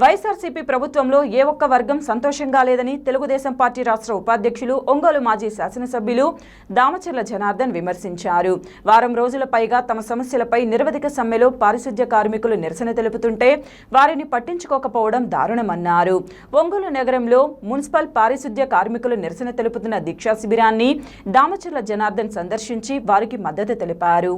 వైఎస్ఆర్సీపీ ప్రభుత్వంలో ఏ ఒక్క వర్గం సంతోషంగా లేదని తెలుగుదేశం పార్టీ రాష్ట్ర ఉపాధ్యక్షులు ఒంగోలు మాజీ శాసనసభ్యులు దామచర్ల జనార్దన్ విమర్శించారు. వారం రోజుల పైగా తమ సమస్యలపై నిరవధిక సమ్మెలో పారిశుద్ధ్య కార్మికులు నిరసన తెలుపుతుంటే వారిని పట్టించుకోకపోవడం దారుణమన్నారు. ఒంగోలు నగరంలో మున్సిపల్ పారిశుద్ధ్య కార్మికులు నిరసన తెలుపుతున్న దీక్షా శిబిరాన్ని దామచర్ల జనార్దన్ సందర్శించి వారికి మద్దతు తెలిపారు.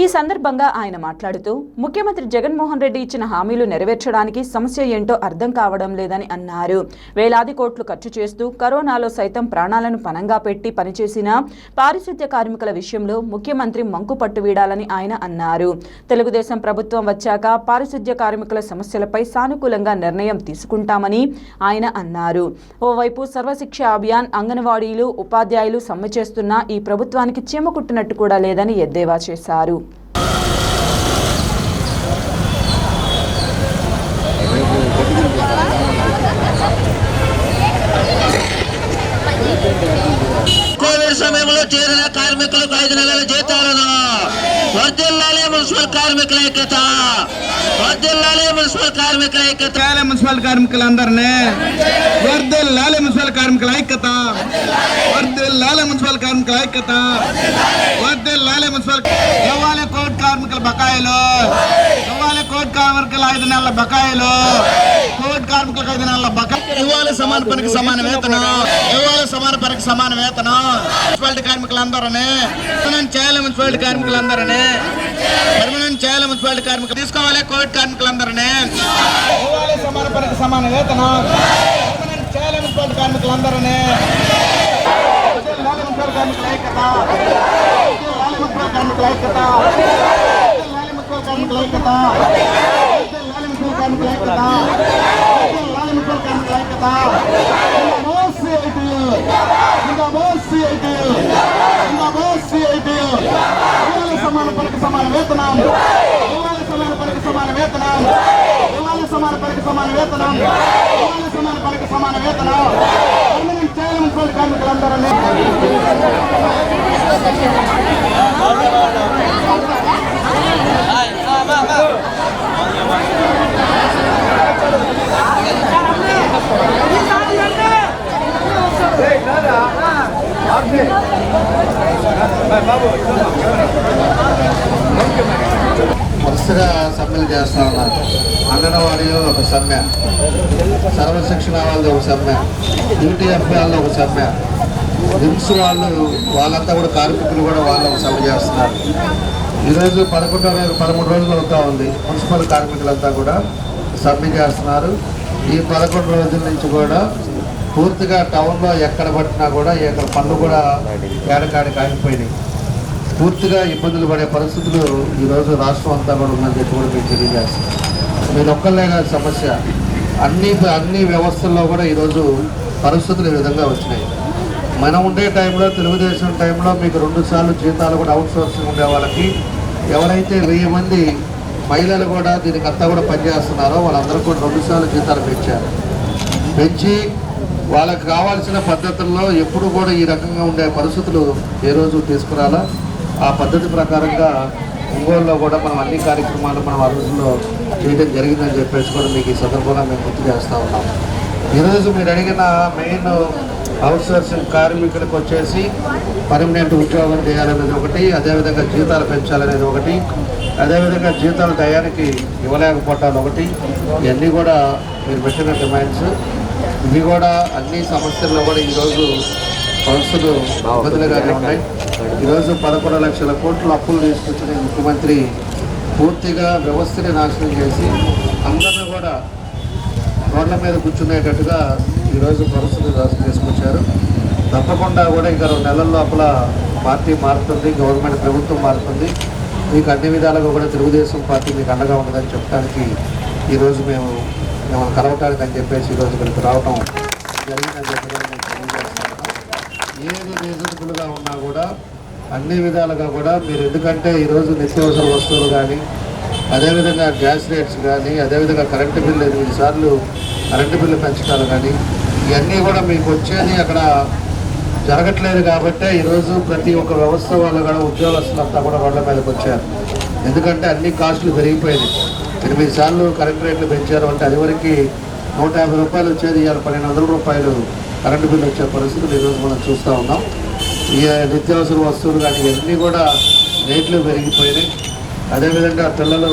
ఈ సందర్భంగా ఆయన మాట్లాడుతూ ముఖ్యమంత్రి జగన్మోహన్ రెడ్డి ఇచ్చిన హామీలు నెరవేర్చడానికి సమస్య ఏంటో అర్థం కావడం లేదని అన్నారు. వేలాది కోట్లు ఖర్చు చేస్తూ కరోనాలో సైతం ప్రాణాలను పనంగా పెట్టి పనిచేసిన పారిశుద్ధ్య కార్మికుల విషయంలో ముఖ్యమంత్రి మంకు పట్టు వీడాలని ఆయన అన్నారు. తెలుగుదేశం ప్రభుత్వం వచ్చాక పారిశుద్ధ్య కార్మికుల సమస్యలపై సానుకూలంగా నిర్ణయం తీసుకుంటామని ఆయన అన్నారు. ఓవైపు సర్వశిక్ష అభియాన్ అంగన్వాడీలు ఉపాధ్యాయులు సమ్మె చేస్తున్న ఈ ప్రభుత్వానికి చీమ కుట్టినట్టు కూడా లేదని ఎద్దేవా చేశారు కోవిడ్ సమయంలో చేరిన కార్మికులకు ఐదు నెలల జీతాలను వర్దిల్లాలి మున్సిపల్ కార్మికుల ఐక్యత వర్దిల్లాలి మున్సిపల్ కార్మికుల ఐక్యత లాలి మున్సిపల్ కార్మికులందరినీ వర్దిల్లాలి మున్సిపల్ కార్మికుల ఐక్యత వర్దిల్లాలి మున్సిపల్ కార్మికుల ఐక్యత వర్దిల్లాలి మున్సిపల్ ఇవ్వాలి కోర్టు కార్మికుల బకాయిలు ఇవ్వాలి కోర్టు కార్మికుల ఐదు నెలల బకాయిలు కోర్టు కార్మికులకు ఐదు నెలల బకాయి ఇవ్వాలి సమాన పనికి సమాన వేతనం. ఇవ్వాలి సమాన పనికి సమాన వేతనం. మున్సిపాలిటీ కార్మికులందరినీ పర్మనెంట్ చేయాలి మున్సిపాలిటీ కార్మికులందరినీ పర్మనెంట్ చేయాలి మున్సిపాలిటీ కార్మికులు తీసుకోవాలి కోవిడ్ కార్మికులందరినీ. ఇవ్వాలి సమాన పనికి సమాన వేతనం. పర్మనెంట్ చేయాలి మున్సిపాలిటీ మున్సిపల్ కార్మికుల ఐక్యత. కార్మికుల ఐక్యత. కార్మికుల ఐక్యత. కార్మికుల ఐక్యత. ఇవ్వాలి సమాన పనికి సమాన వేతనం ఇవ్వాలి సమాన పనికి సమాన వేతనం ఇవ్వాలి సమాన పనికి సమాన వేతనం ఇవ్వాలి సమాన పనికి సమాన వేతనం పర్మనెంట్ చేయాలి మున్సిపల్ కార్మికులందరినీ వరుసగా సమ్మెలు చేస్తా ఉన్నారు అంగన్వాడీ ఒక సమ్మె సర్వశిక్షణ వాళ్ళది ఒక సమ్మె యూటీఎఫ్ వాళ్ళది ఒక సమ్మె. రిమ్స్ వాళ్ళు వాళ్ళంతా కూడా కార్మికులు కూడా వాళ్ళు ఒక సమ్మె చేస్తున్నారు. ఈరోజు పదకొండో రోజు పదమూడు రోజులు అవుతా ఉంది. మున్సిపల్ కార్మికులంతా కూడా సమ్మె చేస్తున్నారు. ఈ పదకొండు రోజుల నుంచి కూడా పూర్తిగా టౌన్లో ఎక్కడ పట్టినా కూడా ఇక్కడ పనులు కూడా ఏడకాడికి ఆగిపోయినాయి. పూర్తిగా ఇబ్బందులు పడే పరిస్థితులు ఈరోజు రాష్ట్రం అంతా కూడా ఉందని చెప్పి కూడా మీకు తెలియజేస్తాం మీరు ఒక్కళ్ళే కాదు సమస్య. అన్ని అన్ని వ్యవస్థల్లో కూడా ఈరోజు పరిస్థితులు ఈ విధంగా వచ్చినాయి. మనం ఉండే టైంలో తెలుగుదేశం టైంలో మీకు రెండు సార్లు జీతాలు కూడా అవుట్ సోర్సింగ్ ఉండే వాళ్ళకి. ఎవరైతే వెయ్యి మంది మహిళలు కూడా దీనికి అంతా కూడా పనిచేస్తున్నారో వాళ్ళందరూ కూడా రెండు సార్లు జీతాలు పెంచారు. పెంచి వాళ్ళకి కావాల్సిన పద్ధతుల్లో ఎప్పుడు కూడా ఈ రకంగా ఉండే పరిస్థితులు ఏ రోజు తీసుకురాలా? ఆ పద్ధతి ప్రకారంగా ఒంగోలులో కూడా మనం అన్ని కార్యక్రమాలు మనం ఆ రోజుల్లో చేయడం జరిగిందని చెప్పేసి కూడా మీకు ఈ సందర్భంగా మేము గుర్తు చేస్తూ ఉన్నాం. ఈరోజు మీరు అడిగిన మెయిన్ అవుట్సోర్సింగ్ కార్మికులకు వచ్చేసి పర్మనెంట్ ఉద్యోగం చేయాలనేది ఒకటి అదేవిధంగా జీతాలు పెంచాలనేది ఒకటి అదేవిధంగా జీతాలు టయానికి ఇవ్వలేకపోవటాలు ఒకటి. ఇవన్నీ కూడా మీరు పెట్టిన డిమాండ్స్. ఇవి కూడా అన్ని సమస్యల్లో కూడా ఈరోజు పరిస్థితులు ఇబ్బందులుగానే ఉన్నాయి. ఈరోజు పదకొండు లక్షల కోట్ల అప్పులు తీసుకొచ్చిన ముఖ్యమంత్రి పూర్తిగా వ్యవస్థని నాశనం చేసి అందరిని కూడా కోళ్ళ మీద కూర్చునేటట్టుగా ఈరోజు పరిస్థితులు రాసి తీసుకొచ్చారు. తప్పకుండా కూడా ఇంకా రెండు నెలల లోపల పార్టీ మారుతుంది గవర్నమెంట్ ప్రభుత్వం మారుతుంది. మీకు అన్ని విధాలుగా కూడా తెలుగుదేశం పార్టీ మీకు అండగా ఉండదని చెప్పడానికి ఈరోజు మేము మేము కలవటానికి అని చెప్పేసి ఈరోజు ఇక్కడికి రావటం జరిగిందని చెప్పి కూడా ఏది రీజనబుల్గా ఉన్నా కూడా అన్ని విధాలుగా కూడా మీరు ఎందుకంటే ఈరోజు నిత్యావసర వస్తువులు కానీ అదేవిధంగా గ్యాస్ రేట్స్ కానీ అదేవిధంగా కరెంటు బిల్లు ఎనిమిది సార్లు కరెంటు బిల్లు పెంచడాలు కానీ ఇవన్నీ కూడా మీకు వచ్చేది అక్కడ జరగట్లేదు కాబట్టే ఈరోజు ప్రతి ఒక్క వ్యవస్థ వాళ్ళు కూడా ఉద్యోగస్తులంతా కూడా రోడ్ల మీదకి వచ్చారు. ఎందుకంటే అన్ని కాస్టులు పెరిగిపోయాయి ఎనిమిది సార్లు కరెంట్ రేట్లు పెంచారు అంటే అది వరకు నూట యాభై రూపాయలు వచ్చేది ఇవాళ పన్నెండు వందల రూపాయలు కరెంటు బిల్లు వచ్చే పరిస్థితులు ఈరోజు మనం చూస్తూ ఉన్నాం. ఈ నిత్యావసర వస్తువులు కానీ ఇవన్నీ కూడా రేట్లు పెరిగిపోయినాయి. అదేవిధంగా పిల్లలు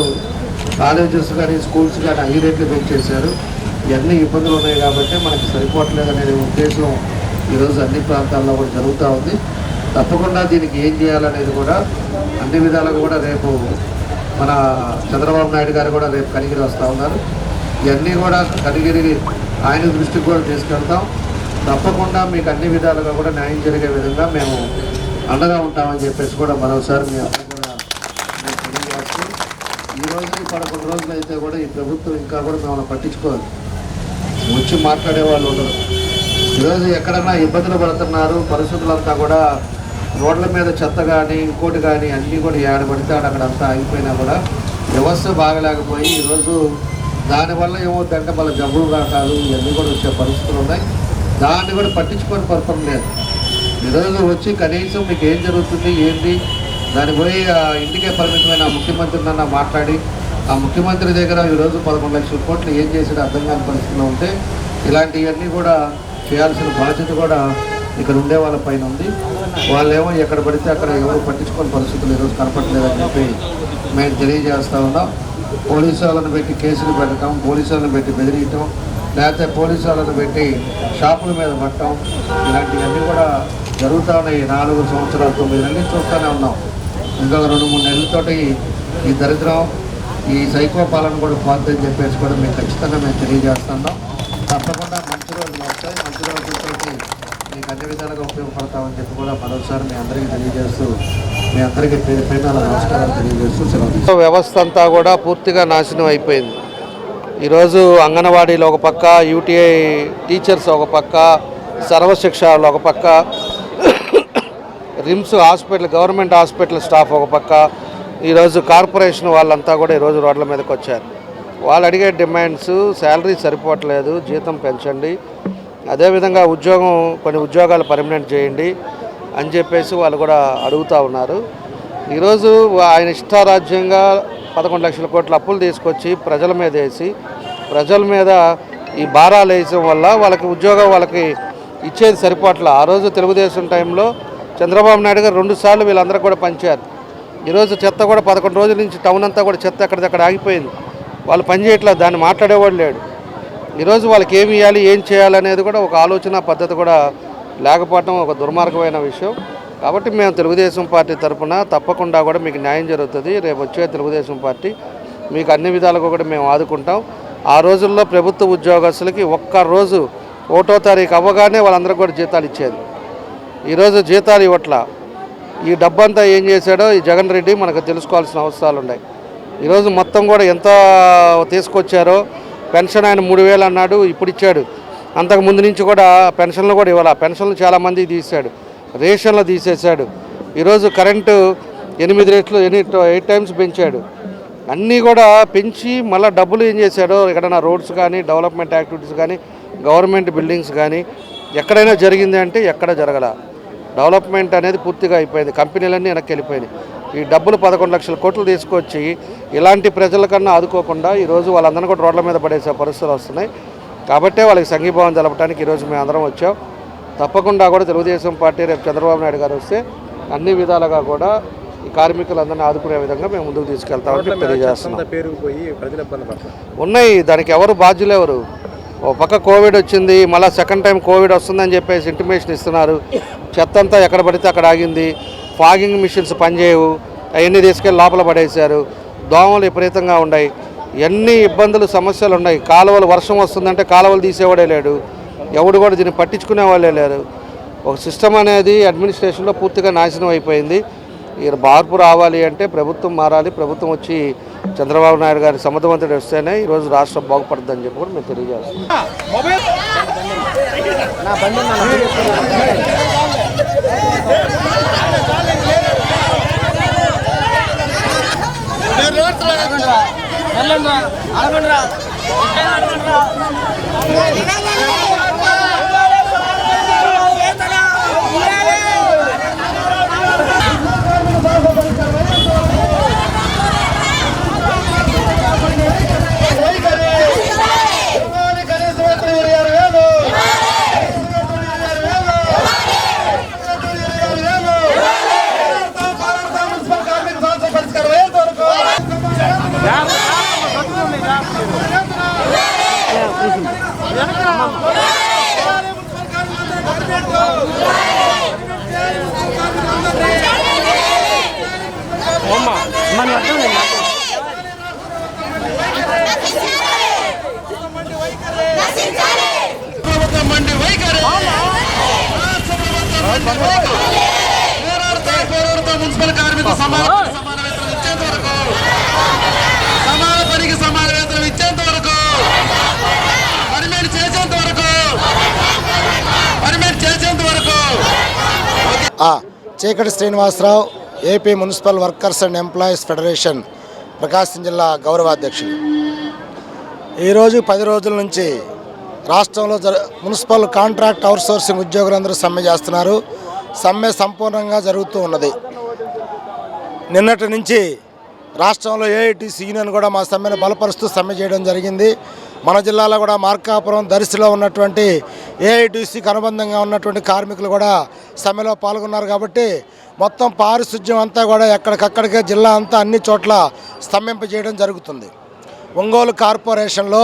కాలేజెస్ కానీ స్కూల్స్ కానీ అన్ని రేట్లు పెంచేశారు. ఇవన్నీ ఇబ్బందులు ఉన్నాయి కాబట్టి మనకి సరిపోవట్లేదు అనే ఉద్దేశం ఈరోజు అన్ని ప్రాంతాల్లో కూడా జరుగుతూ ఉంది. తప్పకుండా దీనికి ఏం చేయాలనేది కూడా అన్ని విధాలుగా కూడా రేపు మన చంద్రబాబు నాయుడు గారు కూడా రేపు కనిగిరి వస్తూ ఉన్నారు. ఇవన్నీ కూడా కనిగిరి ఆయన దృష్టికి కూడా తీసుకెళ్తాం. తప్పకుండా మీకు అన్ని విధాలుగా కూడా న్యాయం జరిగే విధంగా మేము అండగా ఉంటామని చెప్పేసి కూడా మరోసారి మేము రోజులు పదకొండు రోజులు అయితే కూడా ఈ ప్రభుత్వం ఇంకా కూడా మిమ్మల్ని పట్టించుకోవాలి వచ్చి మాట్లాడే వాళ్ళు ఉండరు. ఈరోజు ఎక్కడన్నా ఇబ్బందులు పడుతున్నారు పరిస్థితులంతా కూడా రోడ్ల మీద చెత్త కానీ ఇంకోటి కానీ అన్నీ కూడా ఏడబడితే అక్కడంతా ఆగిపోయినా కూడా వ్యవస్థ బాగలేకపోయి ఈరోజు దానివల్ల ఏమవుతుందంటే మళ్ళీ జబ్బులు రాకాలు ఇవన్నీ కూడా వచ్చే పరిస్థితులు ఉన్నాయి. దాన్ని కూడా పట్టించుకొని పరపడం లేదు. ఈరోజు వచ్చి కనీసం మీకు ఏం జరుగుతుంది ఏంటి? దాని పోయి ఆ ఇంటికే పరిమితమైన ముఖ్యమంత్రి నన్న మాట్లాడి ఆ ముఖ్యమంత్రి దగ్గర ఈరోజు పదకొండు లక్షల కోట్లు ఏం చేసాడో అర్థం కాని పరిస్థితిలో ఉంటే ఇలాంటివన్నీ కూడా చేయాల్సిన బాధ్యత కూడా ఇక్కడ ఉండే వాళ్ళ పైన ఉంది. వాళ్ళేమో ఎక్కడ పడితే అక్కడ ఎవరు పట్టించుకోని పరిస్థితులు ఈరోజు కనపట్లేదని చెప్పి మేము తెలియజేస్తూ ఉన్నాం. పోలీసు వాళ్ళని పెట్టి కేసులు పెట్టడం పోలీసు వాళ్ళని పెట్టి బెదిరియటం లేకపోతే పోలీసు వాళ్ళని పెట్టి షాపుల మీద పట్టడం ఇలాంటివన్నీ కూడా జరుగుతూ ఉన్నాయి. నాలుగు సంవత్సరాలు తొమ్మిది నెలలు చూస్తూనే ఉన్నాం. ఇంకొక రెండు మూడు నెలలతోటి ఈ దరిద్రం ఈ సైకో పాలన కూడా పోతుందని చెప్పేసి కూడా మేము ఖచ్చితంగా మేము తెలియజేస్తున్నాం. తప్పకుండా మంచి రోజులు వస్తాయి. మంచి రోజులతోటి మీకు అన్ని విధాలుగా ఉపయోగపడతామని చెప్పి కూడా మరోసారి మీ అందరికీ తెలియజేస్తూ మీ అందరికీ పేరు పైన నమస్కారాలు తెలియజేస్తూ సెలవు వ్యవస్థ అంతా కూడా పూర్తిగా నాశనం అయిపోయింది. ఈరోజు అంగన్వాడీలు ఒక పక్క యూటీఐ టీచర్స్ ఒక పక్క సర్వశిక్షలు ఒక పక్క RIMS hospital government hospital staff ఒక పక్క ఈరోజు కార్పొరేషన్ వాళ్ళంతా కూడా ఈరోజు రోడ్ల మీదకి వచ్చారు. వాళ్ళు అడిగే డిమాండ్స్ శాలరీ సరిపోవట్లేదు జీతం పెంచండి. అదేవిధంగా ఉద్యోగం కొన్ని ఉద్యోగాలు పర్మనెంట్ చేయండి అని చెప్పేసి వాళ్ళు కూడా అడుగుతూ ఉన్నారు. ఈరోజు ఆయన ఇష్టారాజ్యంగా పదకొండు లక్షల కోట్ల అప్పులు తీసుకొచ్చి ప్రజల మీద వేసి ప్రజల మీద ఈ భారాలు వేయడం వల్ల వాళ్ళకి ఉద్యోగం వాళ్ళకి ఇచ్చేది సరిపోట్ల ఆ రోజు తెలుగుదేశం టైంలో చంద్రబాబు నాయుడు గారు రెండు సార్లు వీళ్ళందరూ కూడా పంచారు. ఈరోజు చెత్త కూడా పదకొండు రోజుల నుంచి టౌన్ అంతా కూడా చెత్త ఎక్కడిదక్కడ ఆగిపోయింది. వాళ్ళు పనిచేయట్లేదు దాన్ని మాట్లాడేవాడు లేడు. ఈరోజు వాళ్ళకి ఏమి ఇవ్వాలి ఏం చేయాలనేది కూడా ఒక ఆలోచన పద్ధతి కూడా లేకపోవటం ఒక దుర్మార్గమైన విషయం. కాబట్టి మేము తెలుగుదేశం పార్టీ తరఫున తప్పకుండా కూడా మీకు న్యాయం జరుగుతుంది. రేపు వచ్చే తెలుగుదేశం పార్టీ మీకు అన్ని విధాలుగా కూడా మేము ఆదుకుంటాం. ఆ రోజుల్లో ప్రభుత్వ ఉద్యోగస్తులకి ఒక్క రోజు ఒకటో తారీఖు అవ్వగానే వాళ్ళందరికీ కూడా జీతాలు ఇచ్చేది. ఈరోజు జీతాలు ఇవ్వట్ల. ఈ డబ్బంతా ఏం చేశాడో ఈ జగన్ రెడ్డి మనకు తెలుసుకోవాల్సిన అవసరాలు ఉన్నాయి. ఈరోజు మొత్తం కూడా ఎంత తీసుకొచ్చారో పెన్షన్ ఆయన మూడు వేలు అన్నాడు ఇప్పుడు ఇచ్చాడు. అంతకు ముందు నుంచి కూడా పెన్షన్లు కూడా ఇవ్వాలి? పెన్షన్లు చాలామంది తీశాడు. రేషన్లు తీసేశాడు. ఈరోజు కరెంటు ఎనిమిది రేట్లు ఎన్ని ఎయిట్ టైమ్స్ పెంచాడు. అన్నీ కూడా పెంచి మళ్ళీ డబ్బులు ఏం చేశాడో ఎక్కడైనా రోడ్స్ కానీ డెవలప్మెంట్ యాక్టివిటీస్ కానీ గవర్నమెంట్ బిల్డింగ్స్ కానీ ఎక్కడైనా జరిగింది అంటే ఎక్కడ జరగల. డెవలప్మెంట్ అనేది పూర్తిగా అయిపోయింది. కంపెనీలన్నీ వెనక్కి వెళ్ళిపోయినాయి. ఈ డబ్బులు పదకొండు లక్షల కోట్లు తీసుకొచ్చి ఇలాంటి ప్రజల కన్నా ఆదుకోకుండా ఈరోజు వాళ్ళందరినీ కూడా రోడ్ల మీద పడేసే పరిస్థితులు వస్తున్నాయి. కాబట్టే వాళ్ళకి సంఘీభావం తెలపడానికి ఈరోజు మేము అందరం వచ్చాం. తప్పకుండా కూడా తెలుగుదేశం పార్టీ రేపు చంద్రబాబు నాయుడు గారు వస్తే అన్ని విధాలుగా కూడా ఈ కార్మికులందరినీ ఆదుకునే విధంగా మేము ముందుకు తీసుకెళ్తామని తెలియజేస్తున్నాం. ఉన్నాయి. దానికి ఎవరు బాధ్యులు ఎవరు? ఓ పక్క కోవిడ్ వచ్చింది మళ్ళీ సెకండ్ టైం కోవిడ్ వస్తుందని చెప్పేసి ఇంటిమేషన్ ఇస్తున్నారు. చెత్త అంతా ఎక్కడ పడితే అక్కడ ఆగింది. ఫాగింగ్ మిషన్స్ పనిచేయవు. అవన్నీ తీసుకెళ్ళి లోపల పడేశారు. దోమలు విపరీతంగా ఉన్నాయి. ఎన్ని ఇబ్బందులు సమస్యలు ఉన్నాయి. కాలువలు వర్షం వస్తుందంటే కాలువలు తీసేవాడే లేడు. ఎవడు కూడా దీన్ని పట్టించుకునే వాళ్ళే లేరు. ఒక సిస్టమ్ అనేది అడ్మినిస్ట్రేషన్లో పూర్తిగా నాశనం అయిపోయింది. ఈ మార్పు రావాలి అంటే ప్రభుత్వం మారాలి. ప్రభుత్వం వచ్చి చంద్రబాబు నాయుడు గారి సమర్థవంతుడు వస్తేనే ఈరోజు రాష్ట్రం బాగుపడుతుందని చెప్పి కూడా మేము తెలియజేస్తాం அடங்கன்றா அடங்கன்றா அடங்கன்றா మున్సిపల్ సమాన సమాన వేతనం ఇచ్చేంత వరకు సమాన పనికి సమాన వేతనం ఇచ్చేంత వరకు పర్మిట్ చేసేంత వరకు చేసేంత వరకు చీకటి Srinivasarao AP municipal workers and employees federation Prakasam జిల్లా గౌరవాధ్యక్షులు ఈరోజు పది రోజుల నుంచి రాష్ట్రంలో మున్సిపల్ కాంట్రాక్ట్ అవుట్సోర్సింగ్ ఉద్యోగులందరూ సమ్మె చేస్తున్నారు. సమ్మె సంపూర్ణంగా జరుగుతూ ఉన్నది. నిన్నటి నుంచి రాష్ట్రంలో ఏఐటీసీ యూనియన్ కూడా మా సమ్మెను బలపరుస్తూ సమ్మె చేయడం జరిగింది. మన జిల్లాలో కూడా మార్కాపురం దర్శిలో ఉన్నటువంటి ఏఐటీసీకి అనుబంధంగా ఉన్నటువంటి కార్మికులు కూడా సమ్మెలో పాల్గొన్నారు కాబట్టి మొత్తం పారిశుద్ధ్యం అంతా కూడా ఎక్కడికక్కడికే జిల్లా అంతా అన్ని చోట్ల స్తంభింపజేయడం జరుగుతుంది. ఒంగోలు కార్పొరేషన్లో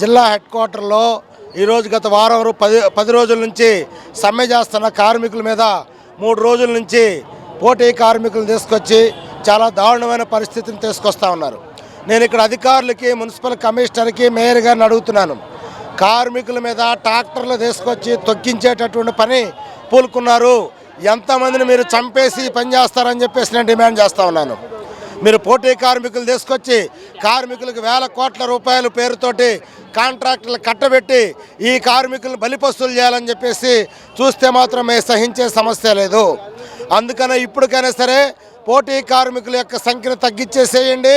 జిల్లా హెడ్ క్వార్టర్లో ఈరోజు గత వారం పది పది రోజుల నుంచి సమ్మె చేస్తున్న కార్మికుల మీద మూడు రోజుల నుంచి పోటీ కార్మికులు తీసుకొచ్చి చాలా దారుణమైన పరిస్థితిని తీసుకొస్తా ఉన్నారు. నేను ఇక్కడ అధికారులకి మున్సిపల్ కమిషనర్కి మేయర్ గారిని అడుగుతున్నాను. కార్మికుల మీద ట్రాక్టర్లు తీసుకొచ్చి తొక్కించేటటువంటి పని పూలుకున్నారు. ఎంతమందిని మీరు చంపేసి పని చేస్తారని చెప్పేసి నేను డిమాండ్ చేస్తా ఉన్నాను. మీరు పోటీ కార్మికులు తీసుకొచ్చి కార్మికులకు వేల కోట్ల రూపాయల పేరుతోటి కాంట్రాక్టులు కట్టబెట్టి ఈ కార్మికులను బలిపస్తులు చేయాలని చెప్పేసి చూస్తే మాత్రం మేము సహించే సమస్య లేదు. అందుకనే ఇప్పటికైనా సరే పోటీ కార్మికుల యొక్క సంఖ్యను తగ్గించేసేయండి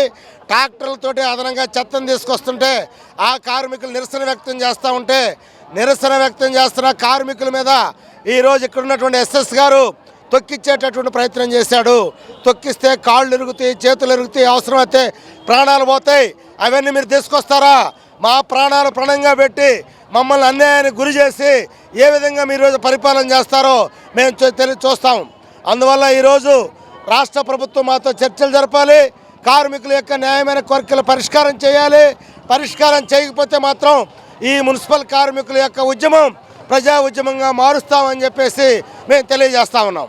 ట్రాక్టర్లతోటి అదనంగా చెత్తను తీసుకొస్తుంటే ఆ కార్మికులు నిరసన వ్యక్తం చేస్తూ ఉంటే నిరసన వ్యక్తం చేస్తున్న కార్మికుల మీద ఈరోజు ఇక్కడ ఉన్నటువంటి ఎస్ఎస్ గారు తొక్కిచ్చేటటువంటి ప్రయత్నం చేశాడు. తొక్కిస్తే కాళ్ళు ఇరుగుతాయి చేతులు ఇరుగుతాయి అవసరమైతే ప్రాణాలు పోతాయి. అవన్నీ మీరు తీసుకొస్తారా? మా ప్రాణాలు ప్రణంగా పెట్టి మమ్మల్ని అన్యాయానికి గురి చేసి ఏ విధంగా మీరు పరిపాలన చేస్తారో మేము తెలి చూస్తాం. అందువల్ల ఈరోజు రాష్ట్ర ప్రభుత్వం మాతో చర్చలు జరపాలి. కార్మికుల యొక్క న్యాయమైన కోరికలు పరిష్కారం చేయాలి. పరిష్కారం చేయకపోతే మాత్రం ఈ మున్సిపల్ కార్మికుల యొక్క ఉద్యమం ప్రజా ఉద్యమంగా మారుస్తామని చెప్పేసి మేము తెలియజేస్తా ఉన్నాం.